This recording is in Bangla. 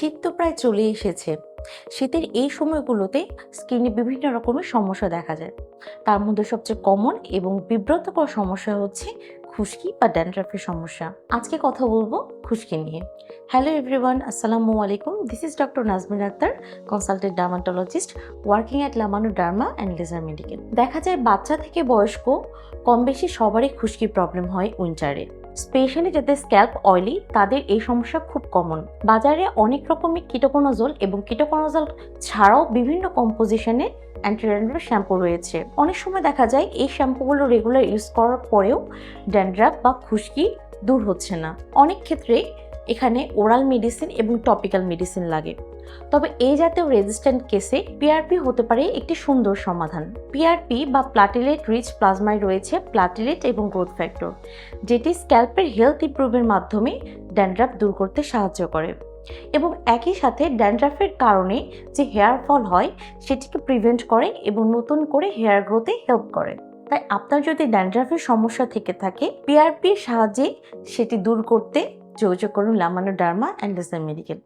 শীত তো প্রায় চলে এসেছে। শীতের এই সময়গুলোতে স্কিনে বিভিন্ন রকমের সমস্যা দেখা যায়। তার মধ্যে সবচেয়ে কমন এবং বিব্রতকর সমস্যা হচ্ছে খুশকি বা ড্যান্ড্রাফের সমস্যা। আজকে কথা বলব খুশকি নিয়ে। হ্যালো এভরিওয়ান আসসালামু আলাইকুম। This is doctor Nazmin Akter consultant dermatologist working at Lamano derma and laser medical দেখা যায় বাচ্চা থেকে বয়স্ক কম বেশি সবারই খুশকির প্রবলেম হয় উইন্টারে স্পেশালি যাদের স্ক্যাল্প অয়েলি, তাদের এই সমস্যা খুব কমন বাজারে অনেক রকমের কিটোকোনোজল এবং কিটোকোনোজল ছাড়াও বিভিন্ন কম্পোজিশনে অ্যান্টিড্যান্ড্রাফ শ্যাম্পু রয়েছে। অনেক সময় দেখা যায় এই শ্যাম্পুগুলো রেগুলার ইউজ করার পরেও ড্যান্ড্রাফ বা খুশকি দূর হচ্ছে না। অনেক ক্ষেত্রে এখানে ওরাল মেডিসিন এবং টপিক্যাল মেডিসিন লাগে। তবে এই জাতীয় রেজিস্ট্যান্ট কেসে পিআরপি হতে পারে একটি সুন্দর সমাধান। পিআরপি বা প্লাটিলেট রিচ প্লাজমায় রয়েছে প্লাটিলেট এবং গ্রোথ ফ্যাক্টর যেটি স্ক্যাল্পের হেলথ ইমপ্রুভের মাধ্যমে ড্যান্ড্রাফ দূর করতে সাহায্য করে। এবং একই সাথে ড্যান্ড্রাফের কারণে যে হেয়ার ফল হয়, সেটিকে প্রিভেন্ট করে এবং নতুন করে হেয়ার গ্রোথে হেল্প করে। তাই আপনার যদি ড্যান্ড্রাফের সমস্যা থেকে থাকে পিআরপির সাহায্যে সেটি দূর করতে যোগাযোগ করুন লামানো ডার্মা অ্যান্ড মেডিকেল।